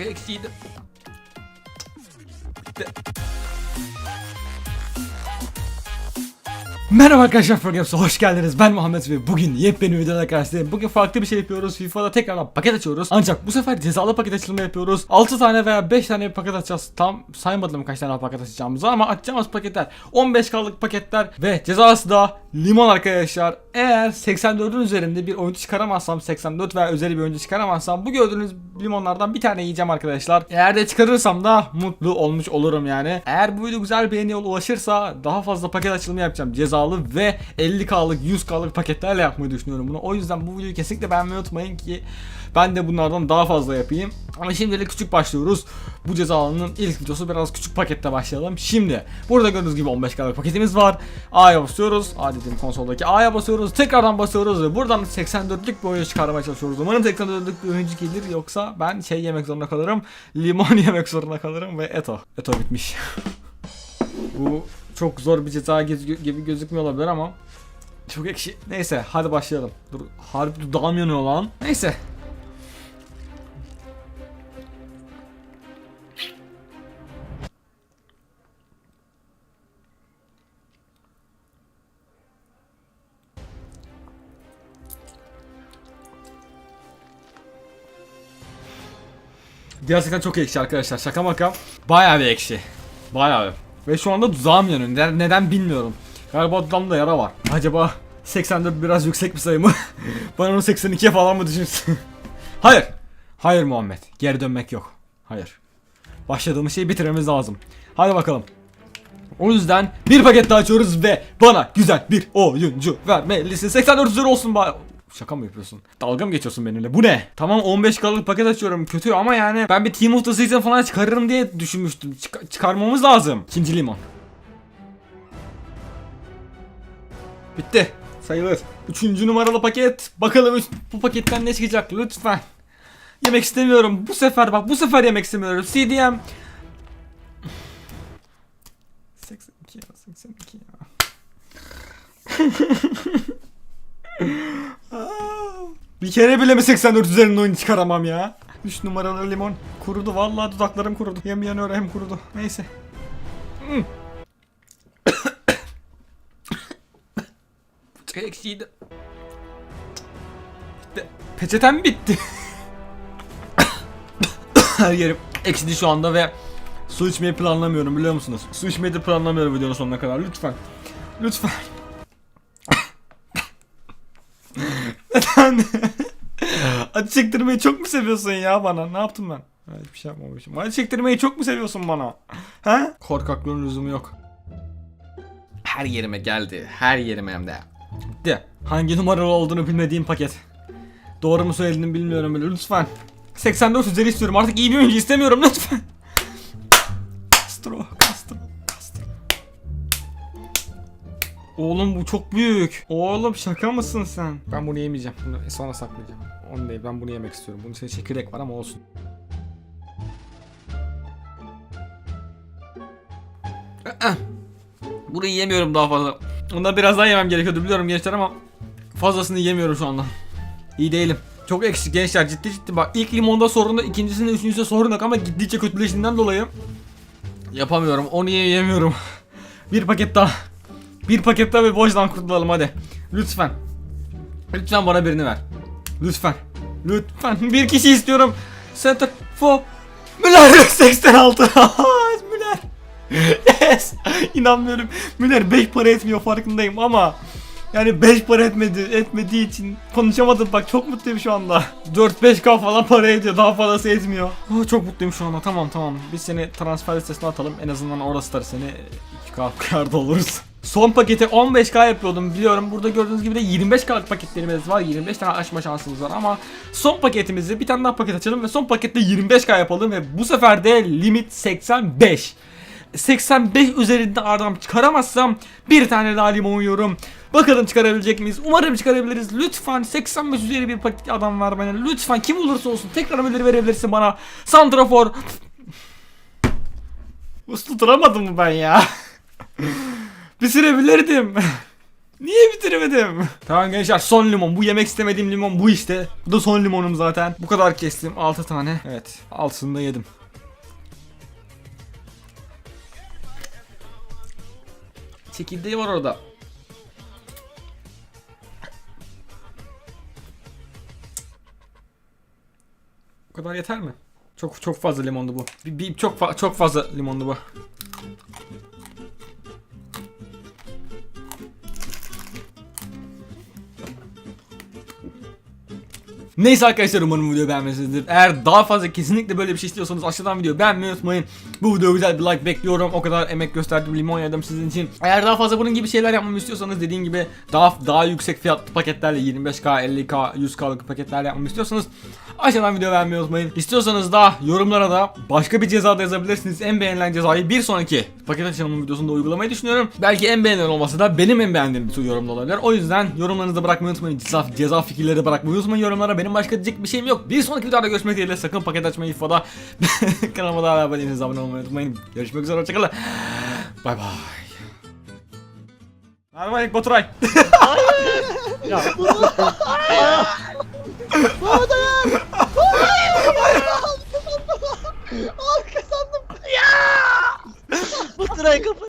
Eksiydi. Merhaba arkadaşlar Programs'a hoş geldiniz. Ben Muhammed ve bugün yepyeni videoda karşınızdayım. Bugün farklı bir şey yapıyoruz. FIFA'da tekrardan paket açıyoruz. Ancak bu sefer cezalı paket açılımı yapıyoruz. 6 tane veya 5 tane paket açacağız. Tam saymadım kaç tane paket açacağımızı ama açacağımız paketler 15 kalık paketler ve cezası da limon arkadaşlar. Eğer 84'ün üzerinde bir oyuncu çıkaramazsam 84 veya üzeri bir oyuncu çıkaramazsam bu gördüğünüz limonlardan bir tane yiyeceğim arkadaşlar. Eğer de çıkarırsam da mutlu olmuş olurum yani. Eğer bu video güzel beğeniye ulaşırsa daha fazla paket açılımı yapacağım. Cezalı ve 50k'lık 100k'lık paketlerle yapmayı düşünüyorum bunu. O yüzden bu videoyu kesinlikle beğenmeyi unutmayın ki ben de bunlardan daha fazla yapayım. Ama şimdilik küçük başlıyoruz. Bu cezalının ilk videosu biraz küçük pakette başlayalım. Şimdi burada gördüğünüz gibi 15 kalık paketimiz var. A'ya basıyoruz. A dediğim konsoldaki A'ya basıyoruz. Tekrardan basıyoruz ve buradan 84'lük bir oyuncu çıkarmaya çalışıyoruz. Umarım 84'lük bir oyuncu gelir yoksa ben şey yemek zorunda kalırım. Limon yemek zorunda kalırım ve Eto. Eto bitmiş. Bu çok zor bir ceza gibi gözükmüyor olabilir ama çok ekşi. Neyse hadi başlayalım. Dur harbi dudağım yanıyor lan. Neyse Gerçekten çok ekşi arkadaşlar. Şaka maka. Bayağı bir ekşi. Bayağı bir. Ve şu anda dudağım yanıyor. Neden, neden bilmiyorum. Galiba dudağımda yara var. Acaba 84 biraz yüksek bir sayı mı? Bana onu 82'ye falan mı düşünsün? Hayır. Hayır Muhammed. Geri dönmek yok. Hayır. Başladığımız şeyi bitirmemiz lazım. Hadi bakalım. O yüzden bir paket daha açıyoruz ve bana güzel bir oyuncu vermelisin. 84 üzeri olsun. Şaka mı yapıyorsun? Dalga mı geçiyorsun benimle? Bu ne? Tamam 15 kalık paket açıyorum kötü ama yani ben bir Team of the Season falan çıkarırım diye düşünmüştüm. Çık- çıkarmamız lazım. İkinci limon. Bitti. Sayılır. Üçüncü numaralı paket. Bakalım bu paketten ne çıkacak lütfen. Yemek istemiyorum. Bu sefer bak bu sefer yemek istemiyorum. CDM 82 ya 82 ya. Bir kere bile mi 84 üzerinde oyun çıkaramam ya? 3 numaralı limon kurudu vallahi dudaklarım kurudu. Hem yanıyor hem kurudu. Neyse. Hmm. Eksiydi. Bitti. Peçetem bitti. Her yerim eksidi şu anda ve su içmeyi planlamıyorum biliyor musunuz? Su içmeyi de planlamıyorum videonun sonuna kadar lütfen. Lütfen. Neden? Acı çektirmeyi çok mu seviyorsun ya bana? Ne yaptım ben? Ha, Hiçbir şey yapmamışım. Acı çektirmeyi çok mu seviyorsun bana? Ha? Korkaklığın lüzumu yok. Her yerime geldi. Her yerime hem de. Bitti. Hangi numaralı olduğunu bilmediğim paket. Doğru mu söylediğini bilmiyorum bile. Lütfen. 84 üzeri istiyorum. Artık iyi bir oyuncu istemiyorum lütfen. Castro, Oğlum bu çok büyük. Oğlum şaka mısın sen? Ben bunu yemeyeceğim. Bunu sonra saklayacağım. Onu değil ben bunu yemek istiyorum. Bunun içinde çekirdek var ama olsun. Aa! Bunu yiyemiyorum daha fazla. Ondan biraz daha yemem gerekiyordu biliyorum gençler ama fazlasını yiyemiyorum şu anda. İyi değilim. Çok eksik gençler ciddi ciddi bak ilk limonda sorun da ikincisinde üçüncüsünde sorun yok ama gittikçe kötüleştiğinden dolayı yapamıyorum onu yiyemiyorum. Bir paket daha. Bir paket daha ve boşdan kurtulalım hadi. Lütfen. Lütfen bana birini ver. Lütfen. Lütfen. Bir kişi istiyorum. Center for Müller 86. Müller. Yes. İnanmıyorum. Müller 5 para etmiyor farkındayım ama yani 5 para etmedi, etmediği için konuşamadım bak çok mutluyum şu anda. 4-5k falan para ediyor daha fazlası etmiyor. Oh, çok mutluyum şu anda tamam tamam. Biz seni transfer listesine atalım en azından orası da seni 2k karda oluruz. Son paketi 15k yapıyordum biliyorum. Burada gördüğünüz gibi de 25k'lık paketlerimiz var. 25 tane açma şansımız var ama son paketimizi bir tane daha paket açalım ve son pakette 25k yapalım ve bu sefer de limit 85. 85 üzerinde adam çıkaramazsam bir tane daha limon yiyorum. Bakalım çıkarabilecek miyiz? Umarım çıkarabiliriz. Lütfen 85 üzeri bir paket adam ver bana. Lütfen kim olursa olsun tekrar ömürleri verebilirsin bana. Santrafor. Uslu duramadım mı ben ya? Bitirebilirdim. Niye bitiremedim? Tamam gençler son limon. Bu yemek istemediğim limon bu işte. Bu da son limonum zaten. Bu kadar kestim. 6 tane. Evet. Altısını da yedim. Çekirdeği var orada. Bu kadar yeter mi? Çok çok fazla limondu bu. Bir, bir- çok fa- çok fazla limondu bu. Neyse arkadaşlar umarım videoyu beğenmişsinizdir. Eğer daha fazla kesinlikle böyle bir şey istiyorsanız aşağıdan videoyu beğenmeyi unutmayın. Bu videoya güzel bir like bekliyorum. O kadar emek gösterdim limon yedim sizin için. Eğer daha fazla bunun gibi şeyler yapmamı istiyorsanız dediğim gibi daha daha yüksek fiyatlı paketlerle 25k, 50k, 100k'lık paketlerle yapmamı istiyorsanız aşağıdan video beğenmeyi unutmayın. İstiyorsanız da yorumlara da başka bir ceza da yazabilirsiniz. En beğenilen cezayı bir sonraki paket açılımı videosunda uygulamayı düşünüyorum. Belki en beğenilen olmasa da benim en beğendiğim bir yorumda olabilir. O yüzden yorumlarınızı bırakmayı unutmayın. Ceza, ceza fikirleri bırakmayı unutmayın yorumlara. Benim başka diyecek bir şeyim yok. Bir sonraki videoda görüşmek dileğiyle sakın paket açmayı ifada. Kanalıma da abone değilseniz abone olmayı unutmayın. Görüşmek üzere hoşçakalın. Bay bay. Merhaba İlk Baturay. Ya. Al sırayı kapat.